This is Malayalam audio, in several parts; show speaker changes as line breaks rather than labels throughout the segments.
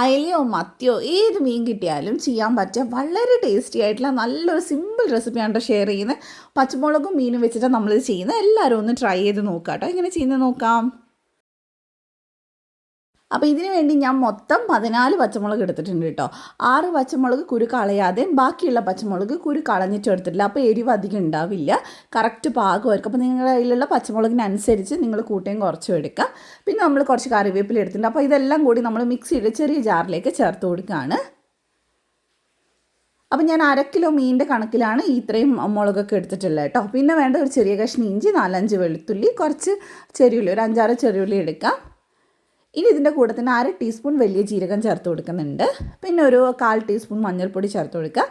അയലയോ മത്തിയോ ഏത് മീൻ കിട്ടിയാലും ചെയ്യാൻ പറ്റിയ വളരെ ടേസ്റ്റി ആയിട്ടുള്ള നല്ലൊരു സിമ്പിൾ റെസിപ്പിയാണ് കേട്ടോ ഷെയർ ചെയ്യുന്നത്. പച്ചമുളകും മീനും വെച്ചിട്ടാണ് നമ്മളിത് ചെയ്യുന്നത്. എല്ലാവരും ഒന്ന് ട്രൈ ചെയ്ത് നോക്കാം കേട്ടോ എങ്ങനെ ചെയ്യുന്നത് നോക്കാം. അപ്പോൾ ഇതിനു വേണ്ടി ഞാൻ മൊത്തം പതിനാല് പച്ചമുളക് എടുത്തിട്ടുണ്ട് കേട്ടോ. ആറ് പച്ചമുളക് കുരു കളയാതെ ബാക്കിയുള്ള പച്ചമുളക് കുരു കളഞ്ഞിട്ട് എടുത്തിട്ടില്ല. അപ്പോൾ എരിവ് അധികം ഉണ്ടാവില്ല. കറക്റ്റ് പാകമായിരിക്കും അപ്പോൾ നിങ്ങളുടെ കയ്യിലുള്ള പച്ചമുളകിനനുസരിച്ച് നിങ്ങൾ കൂട്ടയും കുറച്ചും എടുക്കുക. പിന്നെ നമ്മൾ കുറച്ച് കറിവേപ്പില എടുത്തിട്ടുണ്ട്. അപ്പോൾ ഇതെല്ലാം കൂടി നമ്മൾ മിക്സിയുടെ ചെറിയ ജാറിലേക്ക് ചേർത്ത് കൊടുക്കുകയാണ്. അപ്പം ഞാൻ അര കിലോ മീനിന്റെ കണക്കിലാണ് ഇത്രയും മുളകൊക്കെ എടുത്തിട്ടുള്ളത് കേട്ടോ. പിന്നെ വേണ്ട ഒരു ചെറിയ കഷ്ണം ഇഞ്ചി നാലഞ്ച് വെളുത്തുള്ളി കുറച്ച് ചെറിയുള്ളി ഒരു അഞ്ചാറ് ചെറിയുള്ളി എടുക്കാം. ഇനി ഇതിന്റെ കൂടെ തന്നെ അര ടീസ്പൂൺ വലിയ ജീരകം ചേർത്ത് കൊടുക്കുന്നുണ്ട്. പിന്നെ ഒരു കാൽ ടീസ്പൂൺ മഞ്ഞൾപ്പൊടി ചേർത്ത് കൊടുക്കുക.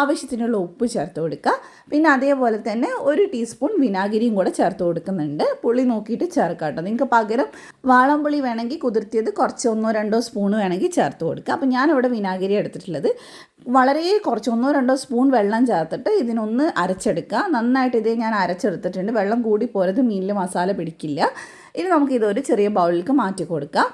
ആവശ്യത്തിനുള്ള ഉപ്പ് ചേർത്ത് കൊടുക്കുക. പിന്നെ അതേപോലെ തന്നെ ഒരു ടീസ്പൂൺ വിനാഗിരിയും കൂടെ ചേർത്ത് കൊടുക്കുന്നുണ്ട്. പുളി നോക്കിയിട്ട് ചേർക്കാം കേട്ടോ. നിങ്ങൾക്ക് പകരം വാളംപുളി വേണമെങ്കിൽ കുതിർത്തിയത് കുറച്ച് ഒന്നോ രണ്ടോ സ്പൂൺ വേണമെങ്കിൽ ചേർത്ത് കൊടുക്കുക. അപ്പോൾ ഞാനിവിടെ വിനാഗിരി എടുത്തിട്ടുള്ളത്. വളരെ കുറച്ച് ഒന്നോ രണ്ടോ സ്പൂൺ വെള്ളം ചേർത്തിട്ട് ഇതിനൊന്ന് അരച്ചെടുക്കുക. നന്നായിട്ട് ഇതേ ഞാൻ അരച്ചെടുത്തിട്ടുണ്ട്. വെള്ളം കൂടി പോരത്. മീനിൽ മസാല പിടിക്കില്ല. ഇനി നമുക്ക് ഇതൊരു ചെറിയ ബൗളിലേക്ക് മാറ്റി കൊടുക്കാം.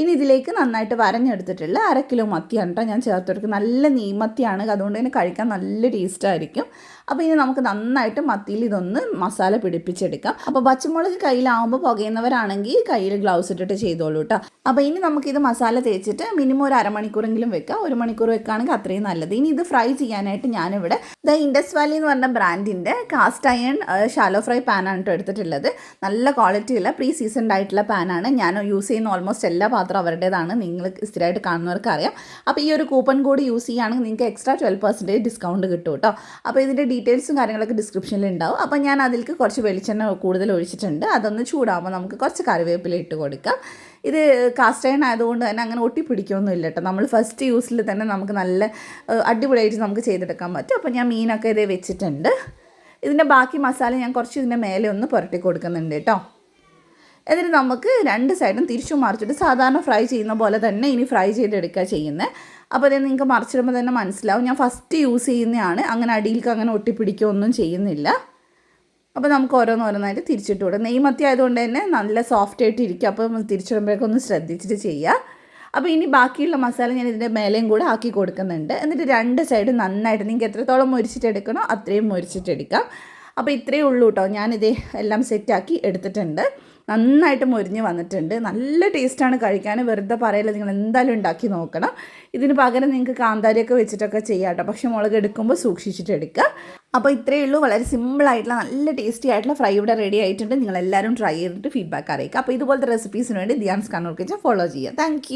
ഇനി ഇതിലേക്ക് നന്നായിട്ട് വരഞ്ഞെടുത്തിട്ടുള്ള അര കിലോ മത്തിയാണ് കേട്ടോ ഞാൻ ചേർത്ത് കൊടുക്കുന്നത് നല്ല നീമത്തിയാണ് അതുകൊണ്ട് തന്നെ കഴിക്കാൻ നല്ല ടേസ്റ്റ് ആയിരിക്കും. അപ്പോൾ ഇനി നമുക്ക് നന്നായിട്ട് മത്തിയിൽ ഇതൊന്ന് മസാല പിടിപ്പിച്ചെടുക്കാം. അപ്പോൾ പച്ചമുളക് കയ്യിലാവുമ്പോൾ പുകയുന്നവരാണെങ്കിൽ കയ്യിൽ ഗ്ലൗസ് ഇട്ടിട്ട് ചെയ്തോളൂ കേട്ടോ. അപ്പോൾ ഇനി നമുക്കിത് മസാല തേച്ചിട്ട് മിനിമം ഒരു അരമണിക്കൂറെങ്കിലും വെക്കുക ഒരു മണിക്കൂർ വെക്കുകയാണെങ്കിൽ അത്രയും നല്ലത്. ഇനി ഇത് ഫ്രൈ ചെയ്യാനായിട്ട് ഞാനിവിടെ ദ ഇൻഡസ് വാലി എന്ന് പറഞ്ഞ ബ്രാൻഡിന്റെ കാസ്റ്റ് അയൺ ഷാലോ ഫ്രൈ പാനാണ് കേട്ടോ എടുത്തിട്ടുള്ളത്. നല്ല ക്വാളിറ്റിയുള്ള പ്രീ സീസൺഡ് ആയിട്ടുള്ള പാനാണ് ഞാൻ യൂസ് ചെയ്യുന്ന ഓൾമോസ്റ്റ് എല്ലാ പാത്രം അവരുടേതാണ്. നിങ്ങൾ സ്ഥിരമായിട്ട് കാണുന്നവർക്ക് അറിയാം. അപ്പോൾ ഈ ഒരു കൂപ്പൺ കോഡ് യൂസ് ചെയ്യുകയാണെങ്കിൽ നിങ്ങൾക്ക് എക്സ്ട്രാ ട്വൽവ് പെർസെന്റേജ് ഡിസ്കൗണ്ട് കിട്ടും കേട്ടോ അപ്പോൾ ഇതിന്റെ ഡീറ്റെയിൽസും കാര്യങ്ങളൊക്കെ ഡിസ്ക്രിപ്ഷനിൽ ഉണ്ടാവും. അപ്പോൾ ഞാൻ അതിലേക്ക് കുറച്ച് വെളിച്ചെണ്ണ കൂടുതൽ ഒഴിച്ചിട്ടുണ്ട്. അതൊന്ന് ചൂടാകുമ്പോൾ നമുക്ക് കുറച്ച് കറിവേപ്പില ഇട്ട് കൊടുക്കാം. ഇത് കാസ്റ്റ് അയൺ ആയതുകൊണ്ട് തന്നെ അങ്ങനെ ഒട്ടിപ്പിടിക്കൊന്നുമില്ല കേട്ടോ നമ്മൾ ഫസ്റ്റ് യൂസിൽ തന്നെ നമുക്ക് നല്ല അടിപൊളിയായിട്ട് നമുക്ക് ചെയ്തെടുക്കാൻ പറ്റും. അപ്പോൾ ഞാൻ മീനൊക്കെ ഇതേ വെച്ചിട്ടുണ്ട്. ഇതിന്റെ ബാക്കി മസാല ഞാൻ കുറച്ച് ഇതിന്റെ മേലെ ഒന്ന് പുരട്ടി കൊടുക്കുന്നുണ്ട് കേട്ടോ എന്നിട്ട് നമുക്ക് രണ്ട് സൈഡും തിരിച്ചു മറിച്ചിട്ട് സാധാരണ ഫ്രൈ ചെയ്യുന്ന പോലെ തന്നെ ഇനി ഫ്രൈ ചെയ്തെടുക്കുക ചെയ്യുന്നത് അപ്പോൾ അത് നിങ്ങൾക്ക് മറിച്ചിടുമ്പോൾ തന്നെ മനസ്സിലാവും. ഞാൻ ഫസ്റ്റ് യൂസ് ചെയ്യുന്നതാണ്. അങ്ങനെ അടിയിലേക്ക് അങ്ങനെ ഒട്ടിപ്പിടിക്കുകയൊന്നും ചെയ്യുന്നില്ല. അപ്പോൾ നമുക്ക് ഓരോന്നോരോന്നായിട്ട് തിരിച്ചിട്ട് കൊടുക്കാം നെയ്മത്തി ആയതുകൊണ്ട് തന്നെ നല്ല സോഫ്റ്റ് ആയിട്ട് ഇരിക്കും. അപ്പോൾ തിരിച്ചിടുമ്പോഴേക്കും ശ്രദ്ധിച്ചിട്ട് ചെയ്യുക അപ്പോൾ ഇനി ബാക്കിയുള്ള മസാല ഞാൻ ഇതിന്റെ മേലെയും കൂടെ ആക്കി കൊടുക്കുന്നുണ്ട്. എന്നിട്ട് രണ്ട് സൈഡും നന്നായിട്ട് നിങ്ങൾക്ക് എത്രത്തോളം മുരിച്ചിട്ടെടുക്കണോ അത്രയും മുരിച്ചിട്ടെടുക്കാം അപ്പോൾ ഇത്രയേ ഉള്ളൂ കേട്ടോ ഞാനിത് എല്ലാം സെറ്റാക്കി എടുത്തിട്ടുണ്ട്. നന്നായിട്ട് മൊരിഞ്ഞ് വന്നിട്ടുണ്ട്. നല്ല ടേസ്റ്റാണ് കഴിക്കാൻ. വെറുതെ പറയല്ല നിങ്ങൾ എന്തായാലും ഉണ്ടാക്കി നോക്കണം. ഇതിന് പകരം നിങ്ങൾക്ക് കാന്താരിയൊക്കെ വെച്ചിട്ടൊക്കെ ചെയ്യാം കേട്ടോ പക്ഷേ മുളക് എടുക്കുമ്പോൾ സൂക്ഷിച്ചിട്ട് എടുക്കുക. അപ്പോൾ ഇത്രയേ ഉള്ളൂ. വളരെ സിമ്പിളായിട്ടുള്ള നല്ല ടേസ്റ്റി ആയിട്ടുള്ള ഫ്രൈ ഇവിടെ റെഡി ആയിട്ടുണ്ട്. നിങ്ങൾ എല്ലാവരും ട്രൈ ചെയ്തിട്ട് ഫീഡ്ബാക്ക് അറിയിക്കുക. അപ്പോൾ ഇതുപോലത്തെ റെസിപ്പീസിന് വേണ്ടി ധ്യാൻസ് കണ്ണൂർ ഫോളോ ചെയ്യുക. താങ്ക്